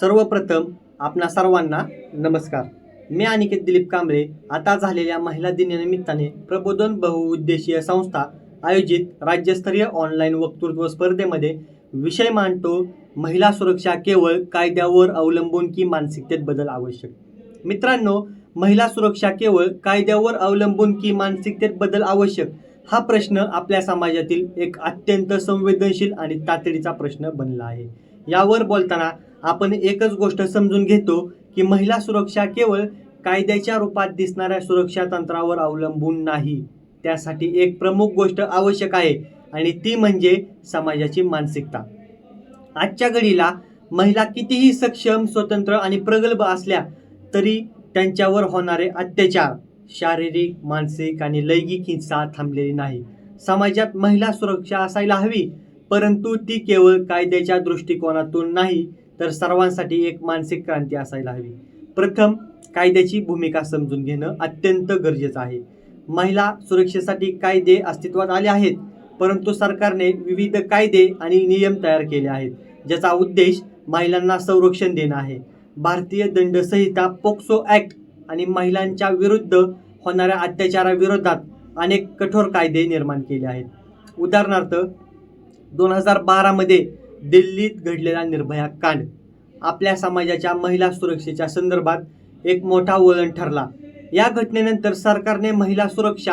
सर्वप्रथम आपणा सर्वांना नमस्कार. मी अनिकेत दिलीप कांबळे. आता झालेल्या महिला दिनानिमित्ताने प्रबोधन बहुउद्देशीय संस्था आयोजित राज्यस्तरीय ऑनलाईन वक्तृत्व स्पर्धेमध्ये विषय मांडतो. महिला सुरक्षा केवळ कायद्यावर अवलंबून की मानसिकतेत बदल आवश्यक? मित्रांनो महिला सुरक्षा केवळ कायद्यावर अवलंबून की मानसिकतेत बदल आवश्यक? हा प्रश्न आपल्या समाजातील एक अत्यंत संवेदनशील आणि तातडीचा प्रश्न बनला आहे. यावर बोलताना आपण एकच गोष्ट समजून घेतो की महिला सुरक्षा केवळ कायद्याच्या रूपात दिसणाऱ्या सुरक्षा तंत्रावर अवलंबून नाही. त्यासाठी एक प्रमुख गोष्ट आवश्यक आहे आणि ती म्हणजे समाजाची मानसिकता. आजच्या घडीला महिला कितीही सक्षम स्वतंत्र आणि प्रगल्भ असल्या तरी त्यांच्यावर होणारे अत्याचार शारीरिक मानसिक आणि लैंगिक हिंसा थांबलेली नाही. समाजात महिला सुरक्षा असायला हवी परंतु ती केवळ कायद्याच्या दृष्टिकोनातून नाही तर सर्वांसाठी एक मानसिक क्रांती असायला हवी. प्रथम कायद्याची भूमिका समजून घेणं अत्यंत गरजेचं आहे. महिला सुरक्षेसाठी कायदे अस्तित्वात आले आहेत परंतु सरकारने विविध कायदे आणि नियम तयार केले आहेत ज्याचा उद्देश महिलांना संरक्षण देणं आहे. भारतीय दंड संहिता पोक्सो ॲक्ट आणि महिलांच्या विरुद्ध होणाऱ्या अत्याचाराविरोधात अनेक कठोर कायदे निर्माण केले आहेत. उदाहरणार्थ दोन हजार बारामध्ये दिल्लीत घडलेला निर्भया कांड. आपल्या समाजाच्या महिला सुरक्षेच्या संदर्भात एक मोठा वळण ठरला. या घटनेनंतर सरकारने महिला सुरक्षा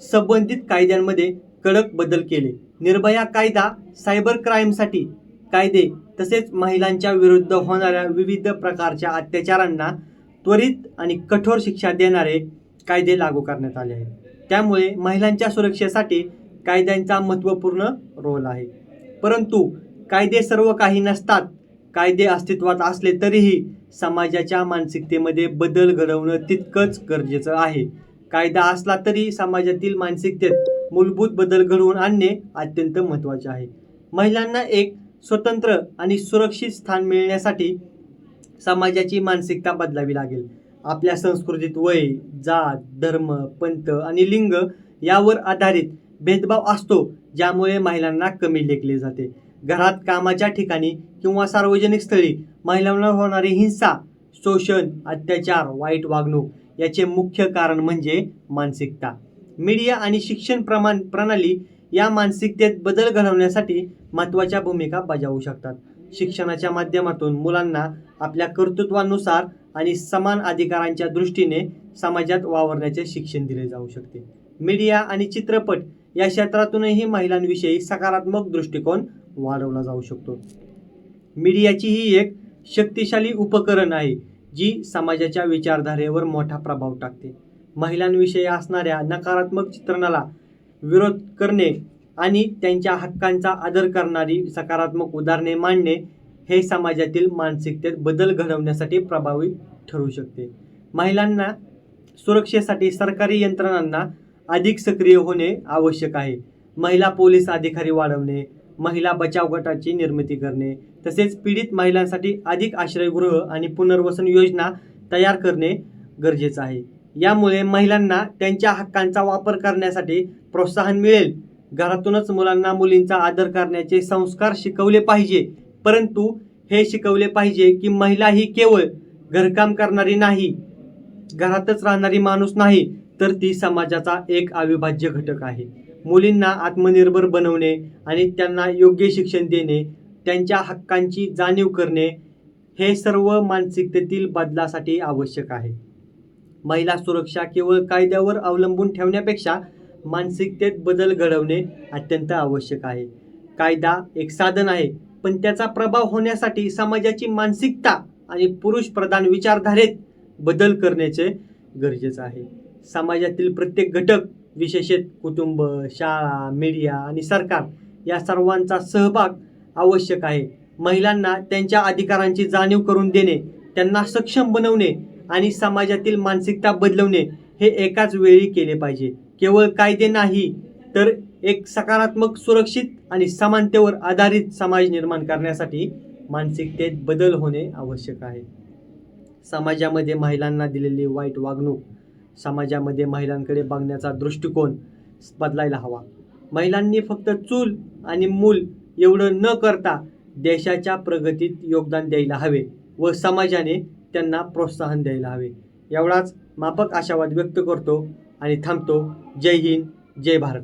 संबंधित कायद्यांमध्ये कडक बदल केले. निर्भया कायदा सायबर क्राईमसाठी कायदे तसेच महिलांच्या विरुद्ध होणाऱ्या विविध प्रकारच्या अत्याचारांना त्वरित आणि कठोर शिक्षा देणारे कायदे लागू करण्यात आले आहेत. त्यामुळे महिलांच्या सुरक्षेसाठी कायद्यांचा महत्त्वपूर्ण रोल आहे. परंतु कायदे सर्व काही नसतात. कायदे अस्तित्वात असले तरीही समाजाच्या मानसिकतेमध्ये बदल घडवणं तितकंच गरजेचं आहे. कायदा असला तरी समाजातील मानसिकतेत मूलभूत बदल घडवून आणणे अत्यंत महत्त्वाचे आहे. महिलांना एक स्वतंत्र आणि सुरक्षित स्थान मिळण्यासाठी समाजाची मानसिकता बदलावी लागेल. आपल्या संस्कृतीत वय जात धर्म पंथ आणि लिंग यावर आधारित भेदभाव असतो ज्यामुळे महिलांना कमी लेखले जाते. घरात कामाच्या ठिकाणी किंवा सार्वजनिक स्थळी महिलांवर होणारी हिंसा शोषण अत्याचार वाईट वागणूक याचे मुख्य कारण म्हणजे मानसिकता. मीडिया आणि शिक्षण प्रमाण प्रणाली या मानसिकतेत बदल घडवण्यासाठी महत्त्वाच्या भूमिका बजावू शकतात. शिक्षणाच्या माध्यमातून मुलांना आपल्या कर्तृत्वानुसार आणि समान अधिकारांच्या दृष्टीने समाजात वावरण्याचे शिक्षण दिले जाऊ शकते. मीडिया आणि चित्रपट या क्षेत्रातूनही महिलांविषयी सकारात्मक दृष्टिकोन वाढवला जाऊ शकतो. मीडियाची ही एक शक्तिशाली उपकरण आहे जी समाजाच्या विचारधारेवर मोठा प्रभाव टाकते. महिलांविषयी असणाऱ्या नकारात्मक चित्रणाला विरोध करणे आणि त्यांच्या हक्कांचा आदर करणारी सकारात्मक उदाहरणे मांडणे हे समाजातील मानसिकतेत बदल घडवण्यासाठी प्रभावी ठरू शकते. महिलांना सुरक्षेसाठी सरकारी यंत्रणांना अधिक सक्रिय होणे आवश्यक आहे. महिला पोलीस अधिकारी वाढवणे महिला बचाव गटाची निर्मिती करणे तसेच पीडित महिलांसाठी अधिक आश्रयगृह आणि पुनर्वसन योजना तयार करणे गरजेचं आहे. यामुळे महिलांना त्यांच्या हक्कांचा वापर करण्यासाठी प्रोत्साहन मिळेल. घरातूनच मुलांना मुलींचा आदर करण्याचे संस्कार शिकवले पाहिजे. परंतु हे शिकवले पाहिजे की महिला ही केवळ घरकाम करणारी नाही घरातच राहणारी माणूस नाही तर ती समाजाचा एक अविभाज्य घटक आहे. मुलींना आत्मनिर्भर बनवणे आणि त्यांना योग्य शिक्षण देणे त्यांच्या हक्कांची जाणीव करणे हे सर्व मानसिकतेतील बदलासाठी आवश्यक आहे. महिला सुरक्षा केवळ कायद्यावर अवलंबून ठेवण्यापेक्षा मानसिकतेत बदल घडवणे अत्यंत आवश्यक आहे. कायदा एक साधन आहे पण त्याचा प्रभाव होण्यासाठी समाजाची मानसिकता आणि पुरुष प्रधान विचारधारेत बदल करण्याचे गरजेचं आहे. समाजातील प्रत्येक घटक विशेषत कुटुंब शाळा मीडिया आणि सरकार या सर्वांचा सहभाग आवश्यक आहे. महिलांना त्यांच्या अधिकारांची जाणीव करून देणे त्यांना सक्षम बनवणे आणि समाजातील मानसिकता बदलवणे हे एकाच वेळी केले पाहिजे. केवळ कायदे नाही तर एक सकारात्मक सुरक्षित आणि समानतेवर आधारित समाज निर्माण करण्यासाठी मानसिकतेत बदल होणे आवश्यक आहे. समाजामध्ये महिलांना दिलेली वाईट वागणूक समाजामध्ये महिलांकडे बघण्याचा दृष्टिकोन बदलायला हवा. महिलांनी फक्त चूल आणि मूल एवढं न करता देशाच्या प्रगतीत योगदान द्यायला हवे व समाजाने त्यांना प्रोत्साहन द्यायला हवे. एवढाच मापक आशावाद व्यक्त करतो आणि थांबतो. जय हिंद जय भारत.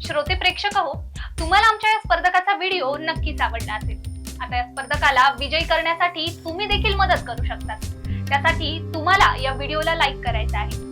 श्रोते प्रेक्षक हो तुम्हाला आमच्या या स्पर्धकाचा व्हिडिओ नक्कीच आवडला असेल. आता या स्पर्धकाला विजयी करण्यासाठी तुम्ही देखील मदत करू शकता. त्यासाठी तुम्हाला या व्हिडिओला लाईक करायचं आहे.